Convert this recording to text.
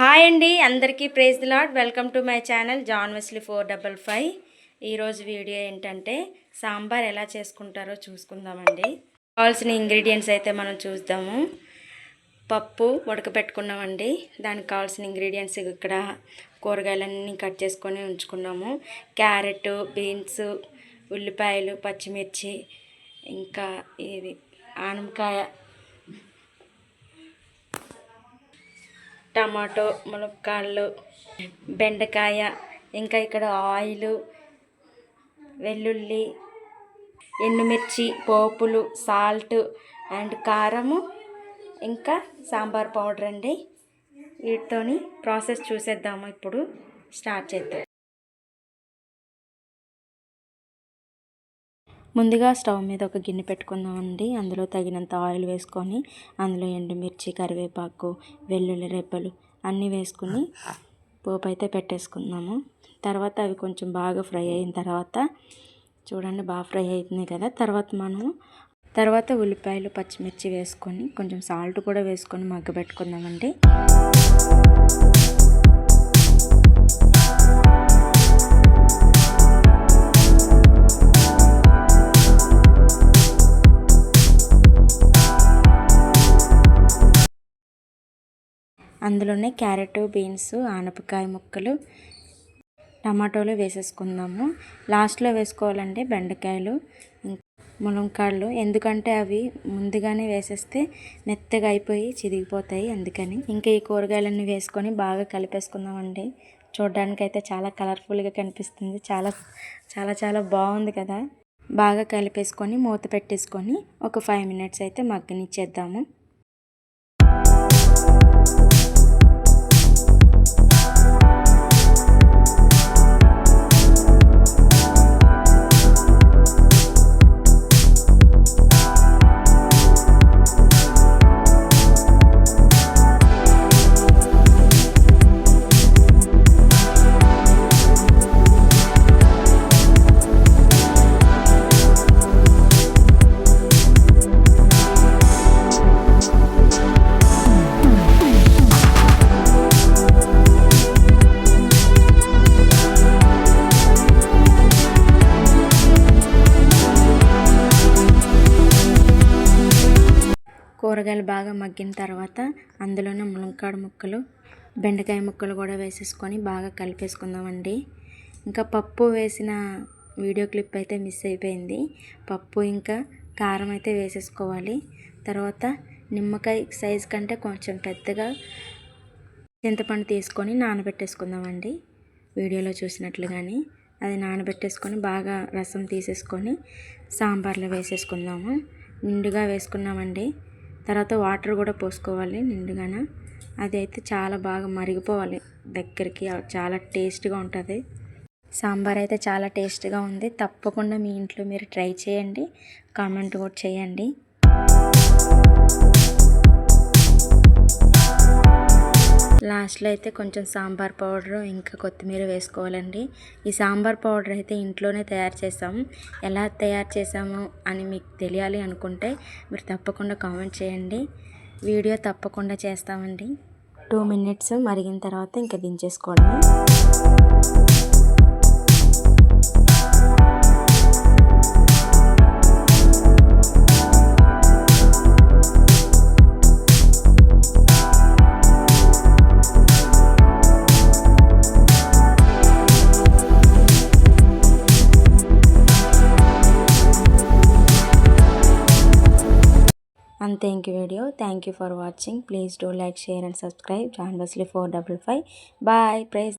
Hi అండి అందరికీ praise lord welcome to my channel John Wesley four double five. ఈరోజు video ఏంటంటే సాంబార్ ఎలా చేసుకుంటారో చూసుకుందామండి. కావాల్సిన ఇంగ్రీడియంట్స్ అయితే మనం చూద్దాము. పప్పు ఉడకపెట్టుకున్నామండి. దానికి కావాల్సిన ఇంగ్రీడియంట్స్ ఇక్కడ కూరగాయలన్నీ కట్ చేసుకొని ఉంచుకున్నాము. క్యారెట్ బీన్స్ ఉల్లిపాయలు పచ్చిమిర్చి ఇంకా ఇది ఆనమకాయ టమాటో ములక్కాళ్ళు బెండకాయ ఇంకా ఇక్కడ ఆయిలు వెల్లుల్లి ఎండుమిర్చి పోపులు సాల్ట్ అండ్ కారము ఇంకా సాంబార్ పౌడర్ అండి. వీటితోని ప్రాసెస్ చూసేద్దాము ఇప్పుడు. స్టార్ట్ చేద్దాం. ముందుగా స్టవ్ మీద ఒక గిన్నె పెట్టుకుందామండి. అందులో తగినంత ఆయిల్ వేసుకొని అందులో ఎండుమిర్చి కరివేపాకు వెల్లుల్లి రెబ్బలు అన్నీ వేసుకుని పోపు అయితే పెట్టేసుకుందాము. తర్వాత అవి కొంచెం బాగా ఫ్రై అయిన తర్వాత చూడండి బాగా ఫ్రై అవుతుంది కదా. తర్వాత మనము తర్వాత ఉల్లిపాయలు పచ్చిమిర్చి వేసుకొని కొంచెం సాల్ట్ కూడా వేసుకొని మగ్గ అందులోనే క్యారెట్ బీన్స్ ఆనపకాయ ముక్కలు టమాటోలు వేసేసుకుందాము. లాస్ట్లో వేసుకోవాలంటే బెండకాయలు ములంకాళ్ళు ఎందుకంటే అవి ముందుగానే వేసేస్తే మెత్తగా అయిపోయి చిరిగిపోతాయి అందుకని. ఇంకా ఈ కూరగాయలన్నీ వేసుకొని బాగా కలిపేసుకుందామండి. చూడడానికైతే అయితే చాలా కలర్ఫుల్గా కనిపిస్తుంది. చాలా చాలా చాలా బాగుంది కదా. బాగా కలిపేసుకొని మూత పెట్టేసుకొని ఒక ఫైవ్ మినిట్స్ అయితే మగ్గనిచ్చేద్దాము. కూరగాయలు బాగా మగ్గిన తర్వాత అందులోనే ములంకాడ ముక్కలు బెండకాయ ముక్కలు కూడా వేసేసుకొని బాగా కలిపేసుకుందామండి. ఇంకా పప్పు వేసిన వీడియో క్లిప్ అయితే మిస్ అయిపోయింది. పప్పు ఇంకా కారం అయితే వేసేసుకోవాలి. తర్వాత నిమ్మకాయ సైజ్ కంటే కొంచెం పెద్దగా చింతపండు తీసుకొని నానబెట్టేసుకుందామండి. వీడియోలో చూసినట్లుగానే అది నానబెట్టేసుకొని బాగా రసం తీసేసుకొని సాంబార్లో వేసేసుకుందాము. నిండుగా వేసుకున్నామండి. తర్వాత వాటర్ కూడా పోసుకోవాలి నిండుగాన. అది అయితే చాలా బాగా మరిగిపోవాలి దగ్గరికి. చాలా టేస్ట్గా ఉంటుంది. సాంబార్ అయితే చాలా టేస్ట్గా ఉంది. తప్పకుండా మీ ఇంట్లో మీరు ట్రై చేయండి. కామెంట్ కూడా చేయండి. లాస్ట్లో అయితే కొంచెం సాంబార్ పౌడర్ ఇంకా కొత్తిమీర వేసుకోవాలండి. ఈ సాంబార్ పౌడర్ అయితే ఇంట్లోనే తయారు చేసాము ఎలా తయారు చేసాము అని మీకు తెలియాలి అనుకుంటే మీరు తప్పకుండా కామెంట్ చేయండి. వీడియో తప్పకుండా చేస్తామండి. టూ మినిట్స్ మరిగిన తర్వాత ఇంకా దించేసుకోవడమే and thank you video thank you for watching please do like share and subscribe john wesley 455 bye praise